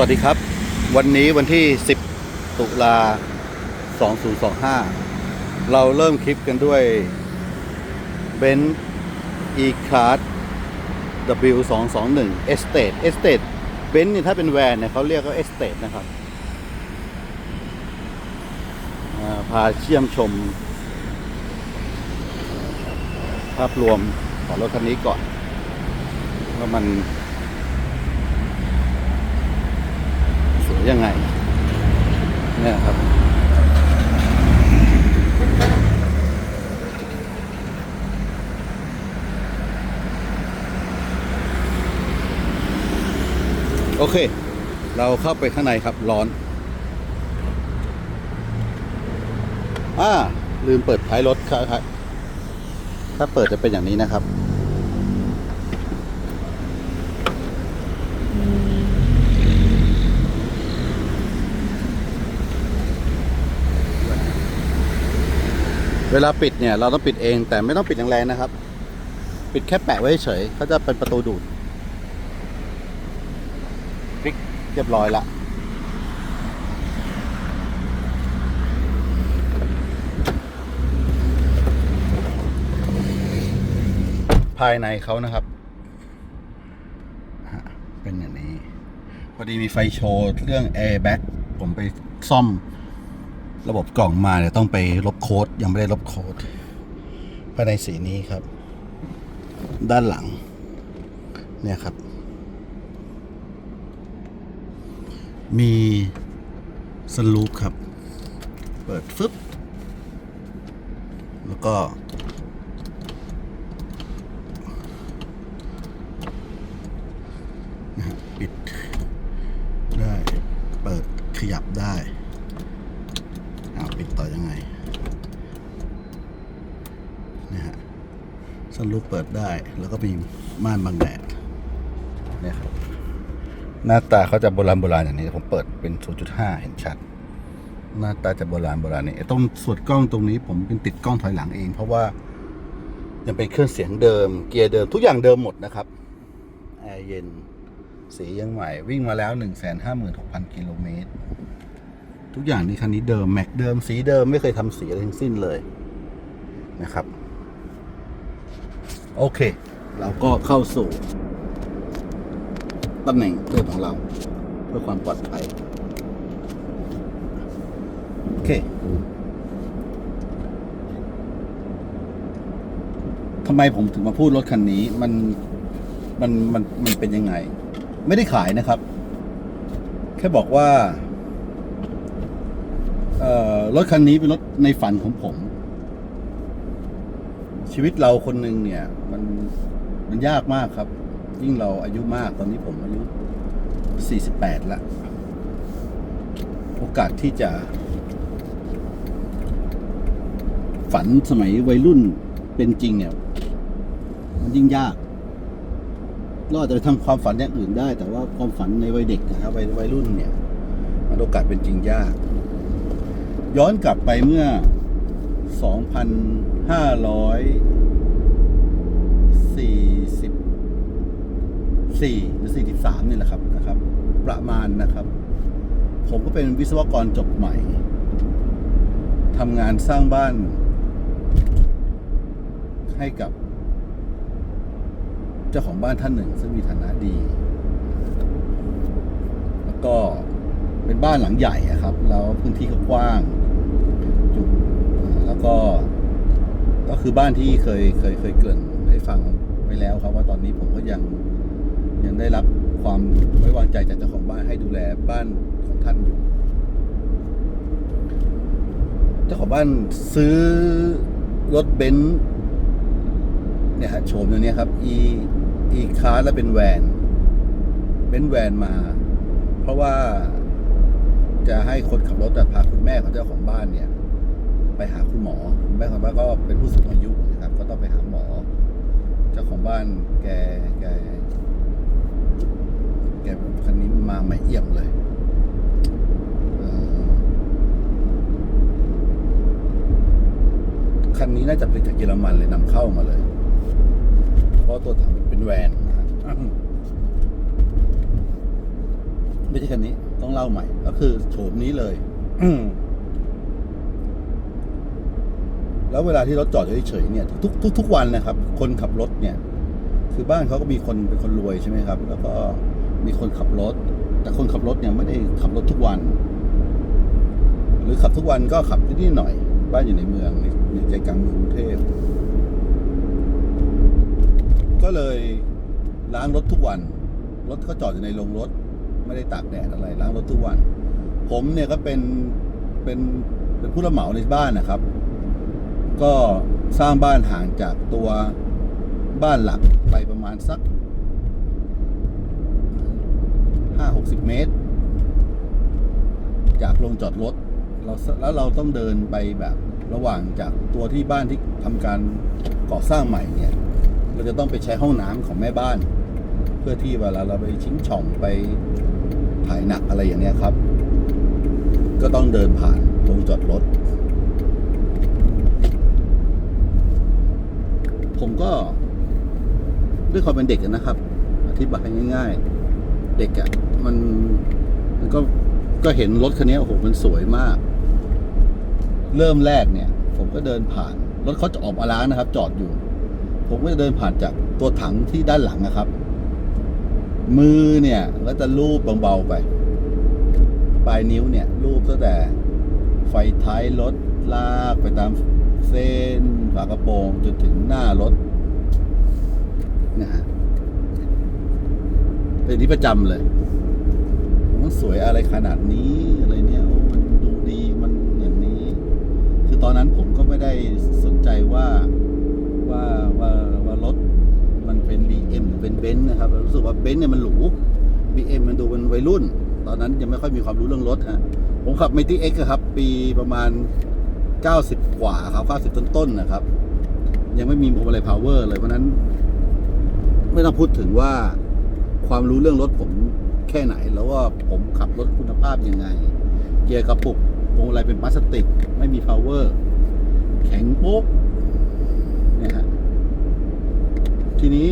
วัสดีครับ วันนี้วันที่ 10 ตุลา 2025 เราเริ่มคลิปกันด้วยเบนซ์ e-card W221 Estate Estate เบนซ์นี่ถ้าเป็นแวนเนี่ยเขาเรียกว่า Estate นะครับพาเชี่ยมชม ภาพรวมของรถคันนี้ก่อนว่ามัน สว ยังไงเนี่ยครับ โอเค เราเข้าไปข้างในครับร้อน อ่า ลืมเปิดท้ายรถครับถ้าเปิดจะเป็นอย่างนี้นะครับ เวลาปิดเนี่ยเราต้องปิดเองแต่ไม่ต้องปิดแรงๆนะครับ ปิดแค่แปะไว้เฉยเขาจะเป็นประตูดูดคลิกเรียบร้อยละภายในเขานะครับ เป็นอย่างนี้ พอดีมีไฟโชว์เรื่อง airbag ผมไปซ่อม ระบบกล่องมาเนี่ยต้องไปลบโค้ดยังไม่ได้ลบโค้ดภายในสีนี้ครับ ด้านหลัง เนี่ยครับ มีสลูปครับ เปิดฟึบแล้วก็นะฮะปิดได้ เปิดขยับได้ ปิดต่อยังไงนะฮะสรุปเปิดได้แล้วก็มีม่านบังแดดเนี่ยครับหน้าตาเขาจะโบราณโบราณอย่างนี้ผมเปิดเป็น 0.5 เห็นชัด หน้าตาจะโบราณโบราณนี่ไอ้ตรงส่วนกล้องตรงนี้ผมเป็นติดกล้องถอยหลังเอง เพราะว่ายังเป็นเครื่องเสียงเดิม เกียร์เดิมทุกอย่างเดิมหมดนะครับแอร์เย็นสียังใหม่วิ่งมาแล้ว 156,000กิโลเมตร ทุกอย่างในคันนี้เดิมแม็กเดิมสีเดิมไม่เคยทำสีอะไรทั้งสิ้นเลยนะครับ โอเค เราก็เข้าสู่ตำแหน่งเดิมของเรา เพื่อความปลอดภัย โอเคทำไมผมถึงมาพูดรถคันนี้ มันมันมันมันเป็นยังไง ไม่ได้ขายนะครับ แค่บอกว่า รถคันนี้เป็นรถในฝันของผม ชีวิตเราคนหนึ่งเนี่ย มันมันยากมากครับ ยิ่งเราอายุมากตอนนี้ผมอายุ48ละโอกาสที่จะ ฝันสมัยวัยรุ่นเป็นจริงเนี่ย มันยิ่งยากเราอาจจะทำความฝันอย่างอื่นได้ แต่ว่าความฝันในวัยเด็กนะครับวัยวัยรุ่นเนี่ย มันโอกาสเป็นจริงยาก ย้อนกลับไปเมื่อ 2,544หรือ43 นี่แหละครับนะครับ ประมาณนะครับ ผมก็เป็นวิศวกรจบใหม่ทำงานสร้างบ้านให้กับ เจ้าของบ้านท่านหนึ่ง ซึ่งมีฐานะดี แล้วก็เป็นบ้านหลังใหญ่ครับ แล้วพื้นที่ก็กว้าง แล้วก็ ก็คือบ้านที่เคยเคยเคยเกริ่นให้ฟังไว้แล้วครับ ว่าตอนนี้ผมก็ยังยังได้รับความไว้วางใจจากเจ้าของบ้านให้ดูแลบ้านของท่านอยู่ เจ้าของบ้านซื้อรถเบนซ์เนี่ยฮะโฉมตัวนี้ครับ e e คาร์และเป็นแวนเบนซ์แวนมา เพราะว่าจะให้คนขับรถพาคุณแม่ของเจ้าของบ้านเนี่ย ไปหาคุณหมอคุณแม่ของบ้านก็เป็นผู้สูงอายุนะครับ ก็ต้องไปหาหมอ เจ้าของบ้านแกแกแกคันนี้มาใหม่เอี่ยมเลยคันนี้น่าจะผลิตจากเยอรมันเลยนำเข้ามาเลย เพราะตัวถังเป็นแวนนะครับไม่ใช่คันนี้ต้องเล่าใหม่ ก็คือโฉมนี้เลย อืม แล้วเวลาที่รถจอดเฉยๆเนี่ยทุกทุกทุกวันนะครับ คนขับรถเนี่ย คือบ้านเขาก็มีคนเป็นคนรวยใช่ไหมครับ แล้วก็มีคนขับรถ แต่คนขับรถเนี่ยไม่ได้ขับรถทุกวัน หรือขับทุกวันก็ขับนิดหน่อย บ้านอยู่ในเมืองในในใจกลางเมืองกรุงเทพก็เลยล้างรถทุกวัน รถก็จอดอยู่ในโรงรถ ไม่ได้ตากแดดอะไรล้างรถทุกวัน ผมเนี่ยก็เป็นเป็นเป็นผู้รับเหมาในบ้านนะครับ ก็สร้างบ้านห่างจากตัวบ้านหลักไปประมาณสักห้าหกสิบเมตร จากโรงจอดรถเราแล้วเราต้องเดินไปแบบระหว่างจากตัวที่บ้านที่ทำการก่อสร้างใหม่เนี่ย เราจะต้องไปใช้ห้องน้ำของแม่บ้าน เพื่อที่เวลาเราไปชิงช่องไปถ่ายหนักอะไรอย่างเนี้ยครับ ก็ต้องเดินผ่านโรงจอดรถ ผมก็ด้วย ความเป็นเด็กนะครับ อธิบายง่าย ๆ เด็กอะมันมันก็ก็เห็นรถคันนี้โอ้โหมันสวยมาก เริ่มแรกเนี่ย ผมก็เดินผ่าน รถเขาจะออกมาล้างนะครับ จอดอยู่ ผมก็จะเดินผ่านจากตัวถังที่ด้านหลังนะครับ มือเนี่ยก็จะลูบเบาๆไป ปลายนิ้วเนี่ยลูบตั้งแต่ไฟท้ายรถลากไปตามเส้นฝากระโปรงจนถึงหน้ารถ นะฮะเป็นที่ประจำเลยมันสวยอะไรขนาดนี้อะไรเนี่ยโอ้มันดูดีมันอย่างนี้ คือตอนนั้นผมก็ไม่ได้สนใจว่าว่าว่าว่ารถมันเป็น BM หรือเป็นเบนซ์นะครับรู้สึกว่าเบนซ์เนี่ยมันหรู BM มันดูเป็นวัยรุ่น ตอนนั้นยังไม่ค่อยมีความรู้เรื่องรถฮะผมขับ m ม t เอ็กครับ ปีประมาณ 90 กว่าครับ90 ต้นๆนะครับ ยังไม่มีพวงมาลัยพาวเวอร์เลยเพราะนั้น ไม่ต้องพูดถึงว่าความรู้เรื่องรถผมแค่ไหน แล้วว่าผมขับรถคุณภาพยังไง เกียร์กระปุกพวงมาลัยเป็นพลาสติก ไม่มีพาวเวอร์แข็งโป๊กเนี่ยฮะทีนี้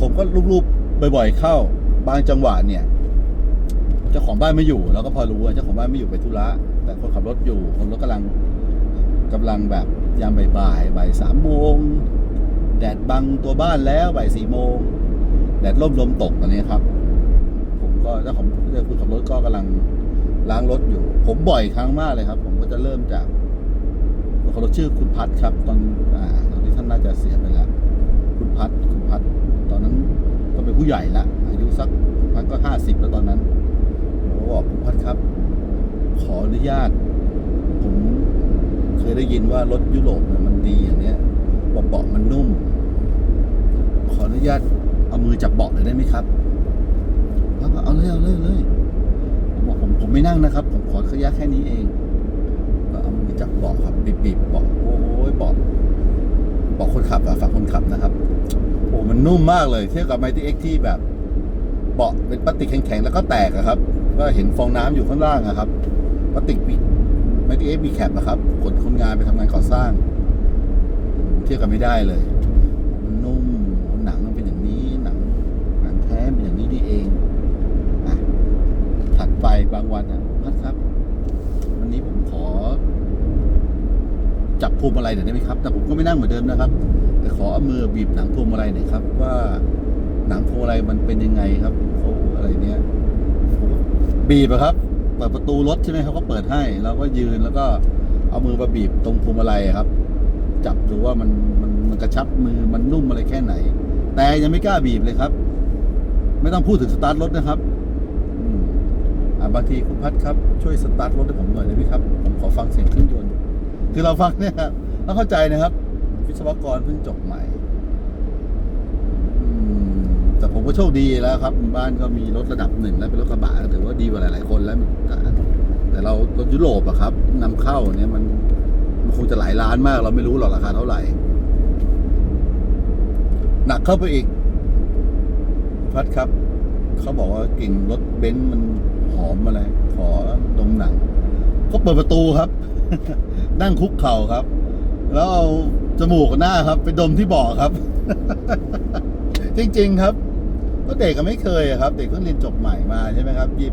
ผมก็รูปๆบ่อยๆเข้า บางจังหวะเนี่ยเจ้าของบ้านไม่อยู่เราก็พอรู้ว่าเจ้าของบ้านไม่อยู่ไปธุระแต่คนขับรถอยู่คนรถกำลัง กำลังแบบยามบ่ายๆบ่ายสามโมงแดดบังตัวบ้านแล้วบ่ายสี่โมงแดดร่มลมตกอันนี้ครับ ผมก็เจ้าของเจ้าคนขับรถก็กำลังล้างรถอยู่ ผมบ่อยครั้งมากเลยครับ ผมก็จะเริ่มจากขับรถชื่อคุณพัฒครับ ตอนอ่าตอนนี้ท่านน่าจะเสียไปแล้วคุณพัฒคุณพัฒตอนนั้นก็เป็นผู้ใหญ่ละอายุสักคุณพัฒก็ห้าสิบแล้วตอนนั้นผมก็บอกคุณพัฒครับ ขออนุญาต เคยได้ยินว่ารถยุโรปมันดีอย่างเนี้ยเบาะมันนุ่ม ขออนุญาตเอามือจับเบาะเลยได้ไหมครับแล้วก็เอาเลยเอาเลยเลยผมบอกผมผมไม่นั่งนะครับ ผมขอขยะแค่นี้เอง ก็เอามือจับเบาะครับบีบๆเบาะโอ้ยเบาะเบาะคนขับอะฝั่งคนขับนะครับ โอ้มันนุ่มมากเลยเทียบกับไมตี้เอ็กที่แบบเบาะเป็นพลาสติกแข็งๆแล้วก็แตกอะครับ ก็เห็นฟองน้ำอยู่ข้างล่างอะครับพลาสติก ไมตี้เอ็กมีแคปนะครับขนคนงานไปทำงานก่อสร้าง เทียบกันไม่ได้เลย มันนุ่มหนังมันเป็นอย่างนี้หนังหนังแท้เป็นอย่างนี้นี่เองอะถัดไปบางวันอะพัดครับ วันนี้ผมขอ จับพวงมาลัยหน่อยได้ไหมครับ แต่ผมก็ไม่นั่งเหมือนเดิมนะครับ แต่ขอเอามือบีบหนังพวงมาลัยหน่อยครับ ว่าหนังพวงมาลัยมันเป็นยังไงครับเขาอะไรเนี้ยบีบอะครับ ปิดประตูรถใช่ไหมเขาก็เปิดให้เราก็ยืนแล้วก็เอามือมาบีบตรงพวงมาลัยครับ จับดูว่ามันมันมันกระชับมือมันนุ่มอะไรแค่ไหน แต่ยังไม่กล้าบีบเลยครับ ไม่ต้องพูดถึงสตาร์ทรถนะครับอ่าบางทีคุณพัดครับช่วยสตาร์ทรถให้ผมหน่อยได้ไหมครับ ผมขอฟังเสียงเครื่องยนต์คือเราฟังเนี่ยครับต้องเข้าใจนะครับ วิศวกรเพิ่งจบใหม่ แต่ผมก็โชคดีแล้วครับบ้านก็มีรถระดับหนึ่งแล้วเป็นรถกระบะถือว่าดีกว่าหลาย ๆ คนแล้ว แต่เรารถยุโรปอะครับนำเข้าเนี่ยมันมันคงจะหลายล้านมาก เราไม่รู้หรอกราคาเท่าไหร่ หนักเข้าไปอีก พัดครับ เขาบอกว่ากลิ่นรถเบนซ์มันหอมอะไร ขอดมหนังก็เปิดประตูครับ นั่งคุกเข่าครับ แล้วเอาจมูกหน้าครับ ไปดมที่บาะครับ จริง ๆ ครับ ก็เด็กก็ไม่เคยครับ เด็กเพิ่งเรียนจบใหม่มาใช่ไหมครับยี่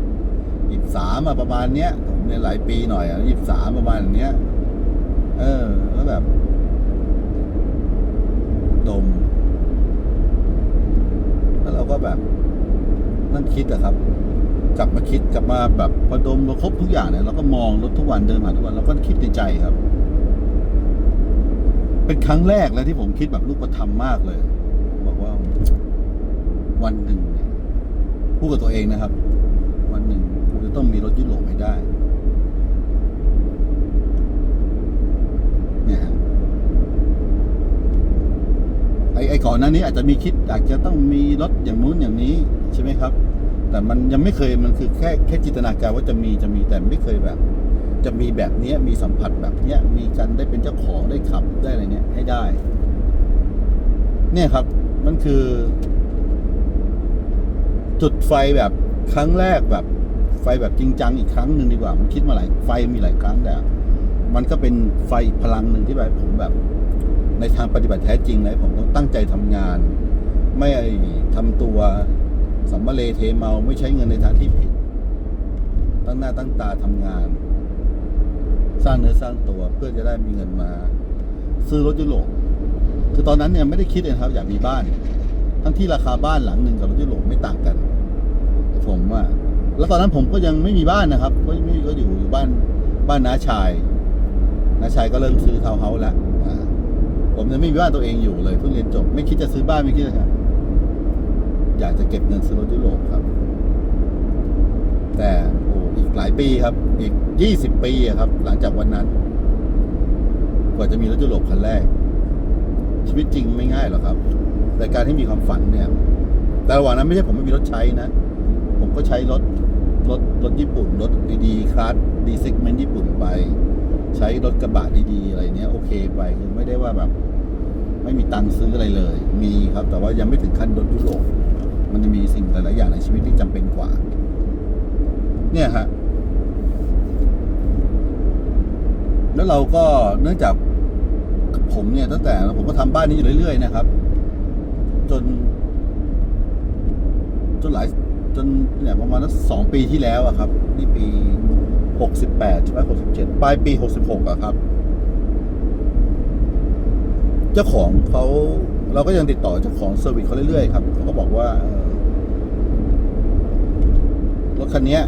สิบสามประมาณเนี้ยผมเนี่ยหลายปีหน่อยอะยี่สิบสามประมาณเนี้ย เออแล้วแบบดมแล้วเราก็แบบนั่งคิดอะครับ กลับมาคิดกลับมาแบบพอดมมาครบทุกอย่างเนี่ยเราก็มองรถทุกวันเดินผ่านทุกวันเราก็คิดในใจครับ เป็นครั้งแรกเลยที่ผมคิดแบบรูปธรรมมากเลย บอกว่า วันหนึ่งเนี่ยพูดกับตัวเองนะครับ วันหนึ่งกูจะต้องมีรถยุโรปให้ได้ เนี่ยฮะไอ้ไอ้ก่อนหน้านี้อาจจะมีคิดอยากจะต้องมีรถอย่างนู้นอย่างนี้ใช่ไหมครับ แต่มันยังไม่เคยมันคือแค่แค่จินตนาการว่าจะมีจะมีแต่ไม่เคยแบบ จะมีแบบเนี้ยมีสัมผัสแบบเนี้ยมีการได้เป็นเจ้าของได้ขับได้อะไรเนี้ยให้ได้ เนี่ยครับ มันคือ จุดไฟแบบครั้งแรกแบบ ไฟแบบจริงจังอีกครั้งหนึ่งดีกว่าผมคิดมาหลายไฟมีหลายครั้งแต่มันก็เป็นไฟพลังหนึ่งที่แบบผมแบบ ในทางปฏิบัติแท้จริงเลยผมต้องตั้งใจทำงาน ไม่ทำตัวสัมมาเลเทเมาไม่ใช้เงินในทางที่ผิด ตั้งหน้าตั้งตาทำงาน สร้างเนื้อสร้างตัวเพื่อจะได้มีเงินมา ซื้อรถยุโรปคือตอนนั้นเนี่ยไม่ได้คิดเลยนะครับ อยากมีบ้าน ทั้งที่ราคาบ้านหลังหนึ่งกับรถยุโรปไม่ต่างกัน ผมว่า แล้วตอนนั้นผมก็ยังไม่มีบ้านนะครับ ก็ไม่ก็อยู่อยู่บ้านบ้านน้าชายน้าชายก็เริ่มซื้อทาวน์เฮาส์แล้วผมยังไม่มีบ้านตัวเองอยู่เลยเพิ่งเรียนจบ ไม่คิดจะซื้อบ้านไม่คิดเลยครับอยากจะเก็บเงินซื้อรถยุโรปครับ แต่โอ้อีกหลายปีครับ อีกยี่สิบปีครับ หลังจากวันนั้น กว่าจะมีรถยุโรปคันแรก ชีวิตจริงไม่ง่ายหรอกครับ แต่การที่มีความฝันเนี่ย แต่ระหว่างนั้นไม่ใช่ผมไม่มีรถใช้นะ ผมก็ใช้รถรถรถญี่ปุ่น รถดีๆคลาสดีซิกเมนต์ญี่ปุ่นไป ใช้รถกระบะดีๆ อะไรเนี้ยโอเคไปคือไม่ได้ว่าแบบ ไม่มีตังค์ซื้ออะไรเลย มีครับ แต่ว่ายังไม่ถึงขั้นรถยุโรปมันจะมีสิ่งหลายๆอย่างในชีวิตที่จำเป็นกว่า เนี่ยฮะแล้วเราก็เนื่องจากผมเนี่ยตั้งแต่ผมก็ทำบ้านนี้อยู่เรื่อยๆนะครับ จน จนหลายจนเนี่ยประมาณสักสองปีที่แล้วอะครับ นี่ปีหกสิบแปดใช่ไหมหกสิบเจ็ดปลายปีหกสิบหกอะครับ เจ้าของเขาเราก็ยังติดต่อเจ้าของเซอร์วิสเขาเรื่อยๆครับเขาก็บอกว่ารถคันนี้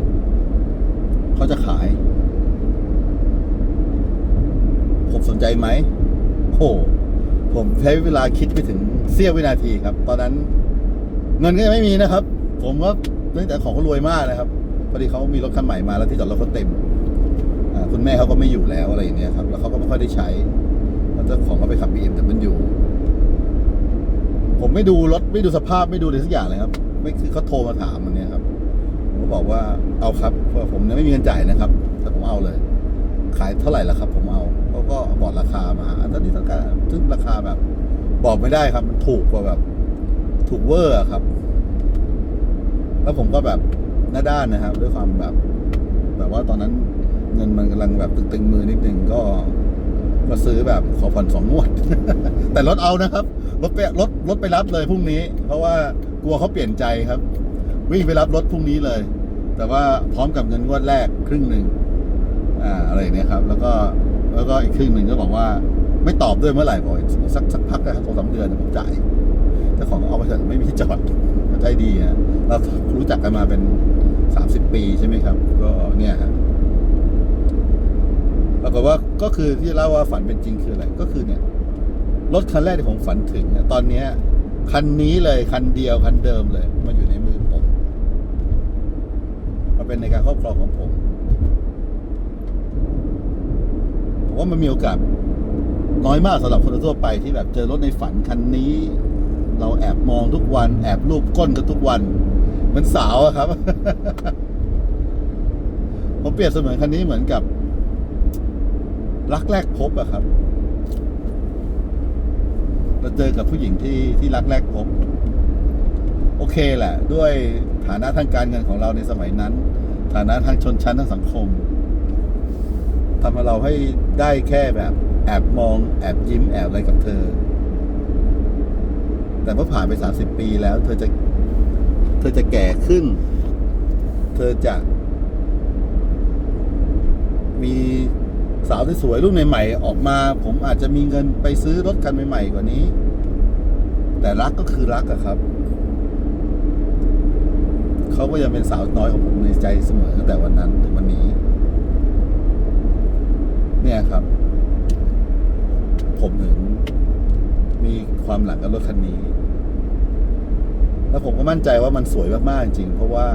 เขาจะขาย ผมสนใจไหมโห ผมใช้เวลาคิดไปถึงเสี้ยววินาทีครับ ตอนนั้น เงินก็ยังไม่มีนะครับ ผมก็เนื่องจากของเขารวยมากนะครับพอดีเขามีรถคันใหม่มาแล้วที่จอดรถเขาเต็มคุณแม่เขาก็ไม่อยู่แล้วอะไรอย่างเงี้ยครับ แล้วเขาก็ไม่ค่อยได้ใช้แล้วเจ้าของก็ไปขับบีเอ็มแต่มันอยู่ผมไม่ดูรถไม่ดูสภาพไม่ดูอะไรสักอย่างเลยครับ ไม่คือเขาโทรมาถามมันเนี่ยครับผมก็บอกว่าเอาครับเพราะผมเนี่ยไม่มีเงินจ่ายนะครับ แต่ผมเอาเลย ขายเท่าไหร่ละครับผม ก็บอกราคามาตอนนี้ต้องการซึ่งราคาแบบ บอกไม่ได้ครับมันถูกกว่าแบบ ถูกเวอร์ครับ แล้วผมก็แบบหน้าด้านนะครับ ด้วยความแบบ แบบว่าตอนนั้นเงินมันกำลังแบบตึงๆมือนิดนึงก็ก็ซื้อแบบขอผ่อนสองงวด แต่รถเอานะครับรถไปรถรถไปรับเลยพรุ่งนี้ เพราะว่ากลัวเขาเปลี่ยนใจครับ วิ่งไปรับรถพรุ่งนี้เลย แต่ว่าพร้อมกับเงินงวดแรกครึ่งหนึ่งอ่าอะไรเนี้ยครับ แล้วก็ แล้วก็อีกครึ่งหนึ่งก็บอกว่า ไม่ตอบด้วยเมื่อไหร่บอกสักสักพักนะครับสองสามเดือนผมจ่ายเจ้าของเอาไปเถอะไม่มีที่จอดใจดีนะเรารู้จักกันมาเป็นสามสิบปีใช่ไหมครับ ก็เนี่ยฮะปรากฏว่าก็คือที่เล่าว่าฝันเป็นจริงคืออะไรก็คือเนี่ยรถคันแรกที่ผมฝันถึงเนี่ยตอนเนี้ยคันนี้เลยคันเดียวคันเดิมเลย มาอยู่ในมือผม มาเป็นในการครอบครองของผม ผมว่ามันมีโอกาสน้อยมากสำหรับคนทั่วไปที่แบบเจอรถในฝันคันนี้ เราแอบมองทุกวัน แอบรูปก้นกันทุกวันเหมือนสาวอะครับ ผมเปรียบเสมือนคันนี้เหมือนกับ รักแรกพบอะครับ เราเจอกับผู้หญิงที่ที่รักแรกพบ โอเคแหละ ด้วยฐานะทางการเงินของเราในสมัยนั้น ฐานะทางชนชั้นทางสังคม ทำให้เราให้ได้แค่แบบแอบมองแอบยิ้มแอบอะไรกับเธอ แต่เมื่อผ่านไปสามสิบปีแล้ว เธอจะ เธอจะแก่ขึ้น เธอจะ มีสาวที่สวยรุ่นใหม่ๆออกมา ผมอาจจะมีเงินไปซื้อรถคันใหม่ๆกว่านี้ แต่รักก็คือรักอะครับเขาก็ยังเป็นสาวน้อยของผมในใจเสมอตั้งแต่วันนั้นถึงวันนี้ เนี่ยครับ ผมถึงมีความหลังกับรถคันนี้ แล้วผมก็มั่นใจว่ามันสวยมาก ๆ จริง เพราะว่า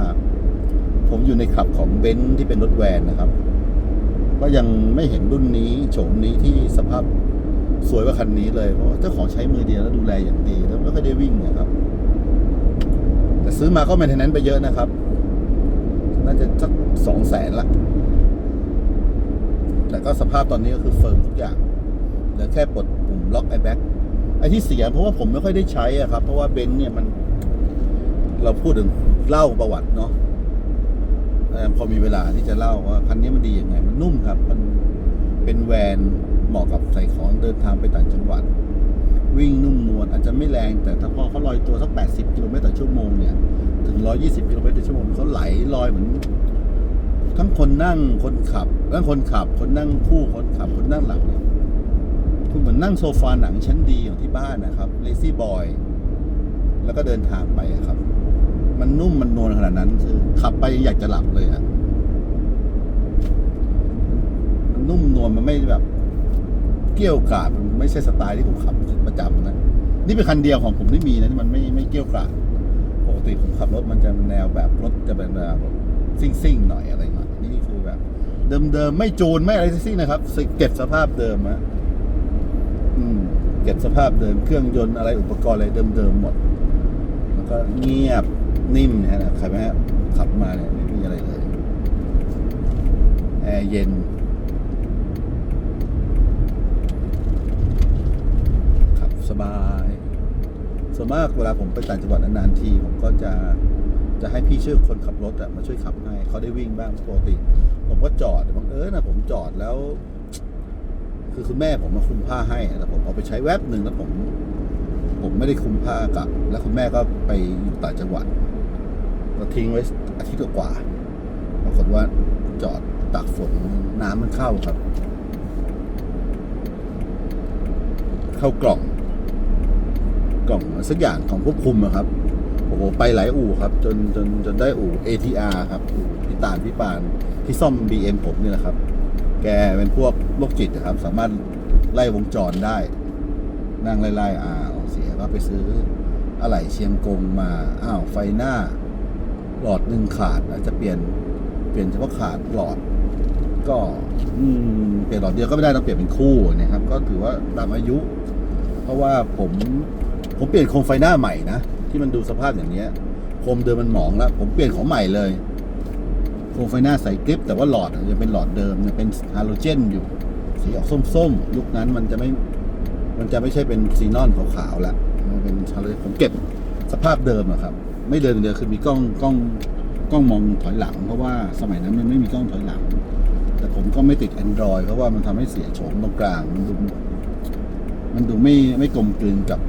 ผมอยู่ในขับของเบนซ์ที่เป็นรถแวนนะครับ ก็ยังไม่เห็นรุ่นนี้โฉมนี้ที่สภาพสวยกว่าคันนี้เลย เพราะเจ้าของใช้มือเดียวแล้วดูแลอย่างดี แล้วไม่ค่อยได้วิ่งนะครับ แต่ซื้อมาก็ไม่ทนนั้นไปเยอะนะครับ น่าจะสักสองแสนละ แต่ก็สภาพตอนนี้ก็คือเฟิร์มทุกอย่างเหลือแค่ปลดปุ่มล็อกไอแบ็กไอที่เสียเพราะว่าผมไม่ค่อยได้ใช้อะครับ เพราะว่าเบนซ์เนี่ยมัน เราพูดถึงเล่าประวัติเนาะเอ่พอมีเวลาที่จะเล่าว่าคันนี้มันดียังไง มันนุ่มครับ มันเป็นแวนเหมาะกับใส่ของเดินทางไปต่างจังหวัด วิ่งนุ่มนวลอาจจะไม่แรง แต่ถ้าพอเขาลอยตัวสัก 80 กิโลเมตรต่อชั่วโมงเนี่ย ถึง 120 กิโลเมตรต่อชั่วโมงเขาไหลลอยเหมือน ทั้งคนนั่งคนขับทั้งคนขับ คนนั่งคู่คนขับ คนนั่งหลังเนี่ยคือเหมือนนั่งโซฟาหนังชั้นดีของที่บ้านนะครับเลซี่บอยแล้วก็เดินทางไปครับ มันนุ่มมันนวลขนาดนั้นคือ ขับไปอยากจะหลับเลยอะมันนุ่มนวลมันไม่แบบ เกี่ยวกราดมันไม่ใช่สไตล์ที่ผมขับประจำนะนี่เป็นคันเดียวของผมที่มีนะที่มันไม่ไม่เกี่ยวกราดปกติผมขับรถมันจะแนวแบบรถจะเป็นแบบซิ่งๆหน่อยอะไรหน่อย เดิมๆ ไม่จูนไม่อะไรทั้งสิ้นนะครับ เก็บสภาพเดิมอะอืมเก็บสภาพเดิมเครื่องยนต์อะไรอุปกรณ์อะไรเดิมๆหมด แล้วก็เงียบนิ่มเนยนะใครไหมฮะขับมาเนี่ยไม่มีอะไรเลยแอร์เย็นขับสบายส่วนมากเวลาผมไปต่างจังหวัดนานๆทีผมก็จะจะให้พี่ช่วยคนขับรถอะมาช่วยขับให้เขาได้วิ่งบ้างปกติ ผมก็จอดบังเอิญนะผมจอดแล้ว คือคุณแม่ผมมาคุมผ้าให้แต่ผมเอาไปใช้แวบหนึ่งแล้วผม ผมไม่ได้คุมผ้ากลับ แล้วคุณแม่ก็ไปอยู่ต่างจังหวัดก็ทิ้งไว้อาทิตย์กว่าปรากฏว่าจอดตากฝนน้ำมันเข้าครับ เข้ากล่อง กล่องสักอย่างของควบคุมอะครับโอ้โหไปหลายอู่ครับ จนจนจนได้อู่ ATR ครับอู่ ตาลพี่ปานที่ซ่อม BM ผมนี่แหละครับ แกเป็นพวกโรคจิตนะครับ สามารถไล่วงจรได้ นั่งไล่ๆอ่าเอาเสียก็ไปซื้ออะไหล่เชียงกงมา อ้าวไฟหน้า หลอดหนึ่งขาดอาจจะเปลี่ยนเปลี่ยนเฉพาะขาดหลอด ก็อืมเปลี่ยนหลอดเดียวก็ไม่ได้ต้องเปลี่ยนเป็นคู่นะครับ ก็ถือว่าตามอายุ เพราะว่าผมผมเปลี่ยนโคมไฟหน้าใหม่นะที่มันดูสภาพอย่างเนี้ยโคมเดิมมันหมองแล้ว ผมเปลี่ยนของใหม่เลย คมไฟหน้าใส่กริปแต่ว่าหลอดยังเป็นหลอดเดิมยังเป็นฮาโลเจนอยู่ สีออกส้มๆ ยุคนั้นมันจะไม่ มันจะไม่ใช่เป็นซีนอนขาวๆแล้วมันเป็นฮาโลเจนผมเก็บสภาพเดิมอะครับ ไม่เดินเดียวคือมีกล้องกล้องกล้องมองถอยหลัง เพราะว่าสมัยนั้นมันไม่มีกล้องถอยหลัง แต่ผมก็ไม่ติด Android เพราะว่ามันทำให้เสียโฉมตรงกลาง มันดูมันดูไม่ไม่กลมกลืนกับ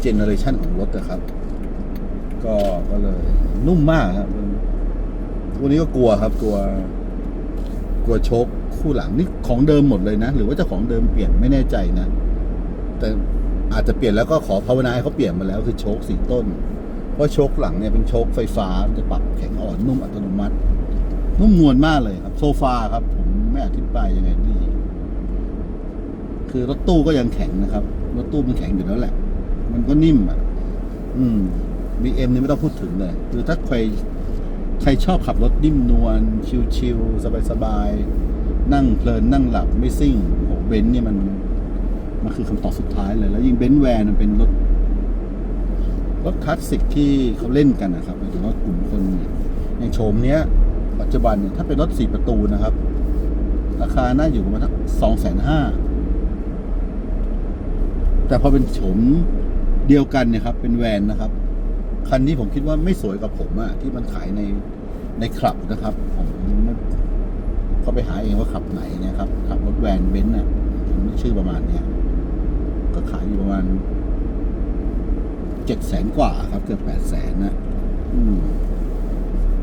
เจเนอเรชันของรถนะครับ ก็ก็เลยนุ่มมากครับ วันนี้ก็กลัวครับกลัว กลัวชคคู่หลังนี่ของเดิมหมดเลยนะ หรือว่าเจ้าของเดิมเปลี่ยนไม่แน่ใจนะ แต่อาจจะเปลี่ยนแล้วก็ขอภาวนาให้เขาเปลี่ยนมาแล้วคือโชคสีต้น เพราะโชคหลังเนี่ยเป็นโชคไฟฟ้ามันจะปรับแข็งอ่อนนุ่มอัตโนมัติ นุ่มนวลมากเลยครับ โซฟาครับ ผมไม่อธิบายยังไงดี คือรถตู้ก็ยังแข็งนะครับ รถตู้มันแข็งอยู่แล้วแหละ มันก็นิ่มอะ อืมบีเอ็มนี่ไม่ต้องพูดถึงเลย คือถ้าใคร ใครชอบขับรถนิ่มนวลชิลๆสบายๆนั่งเพลินนั่งหลับไม่ซิ่งโอ้เบนซ์เนี่ยมันมันคือคำตอบสุดท้ายเลย แล้วยิ่งเบนซ์แวนมันเป็นรถรถคลาสสิกที่เขาเล่นกันนะครับหมายถึงว่ากลุ่มคนอย่างโฉมเนี้ย ปัจจุบันเนี่ยถ้าเป็นรถสี่ประตูนะครับ ราคาน่าอยู่ประมาณสองแสนห้าแต่พอเป็นโฉมเดียวกันเนี่ยครับ เป็นแวนนะครับ คันนี้ผมคิดว่าไม่สวยกับผมอะที่มันขายในในคลับนะครับ ผมเขาไปหาเองว่าขับไหนเนะครับขับรถแวนเบนซ์น่ะมันชื่อประมาณเนี้ยก็ขายอยู่ประมาณเจ็ดแสนกว่าครับ เกือบแปดแสนนะอืม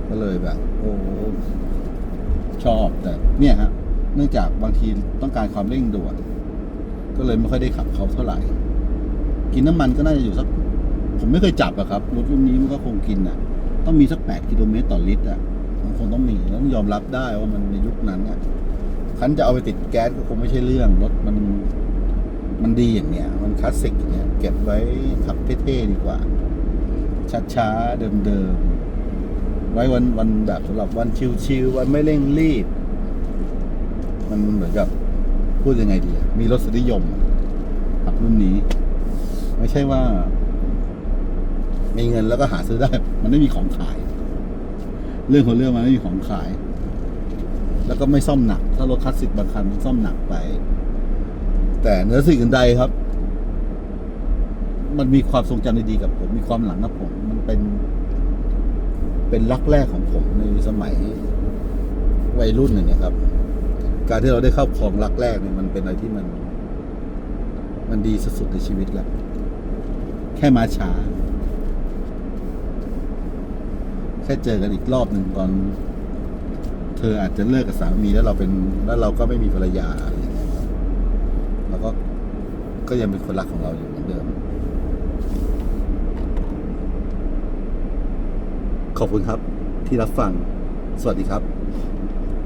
ก็เลยแบบ โอ้ชอบแต่ เนี่ยฮะเนื่องจากบางทีต้องการความเร่งด่วน ก็เลยไม่ค่อยได้ขับเขาเท่าไหร่ กินน้ำมันก็น่าจะอยู่สัก ผมไม่เคยจับอะครับรถรุ่นนี้มันก็คงกินอะต้องมีสักแปดกิโลเมตรต่อลิตรอะมันคงต้องมีแล้วต้องยอมรับได้ว่ามันในยุคนั้นอะคันจะเอาไปติดแก๊สก็คงไม่ใช่เรื่องรถมันมันดีอย่างเนี้ยมันคลาสสิกอย่างเนี้ยเก็บไว้ขับเท่ๆดีกว่า ช้าๆเดิมๆไว้วันวันแบบสำหรับวันชิลๆวันไม่เร่งรีบ มันเหมือนกับพูดยังไงดี มีรสนิยมขับรุ่นนี้ ไม่ใช่ว่า มีเงินแล้วก็หาซื้อได้ มันไม่มีของขาย เรื่องของเรื่องมันไม่มีของขาย แล้วก็ไม่ซ่อมหนัก ถ้ารถคลาสสิกบางคันมันซ่อมหนักไป แต่เนื้อสิ่งอื่นใดครับ มันมีความทรงจำดีๆกับผม มีความหลังกับผม มันเป็น เป็นรักแรกของผมในสมัยวัยรุ่นเนี่ยครับ การที่เราได้เข้าครองรักแรกเนี่ยมันเป็นอะไรที่มัน มันดีสุดๆในชีวิตแล้วแค่มาช้า แค่เจอกันอีกรอบหนึ่งตอน เธออาจจะเลิกกับสามีแล้วเราเป็นแล้วเราก็ไม่มีภรรยาอะไรอย่างเงี้ยครับเราก็ก็ยังเป็นคนรักของเราอยู่เหมือนเดิม ขอบคุณครับที่รับฟัง สวัสดีครับ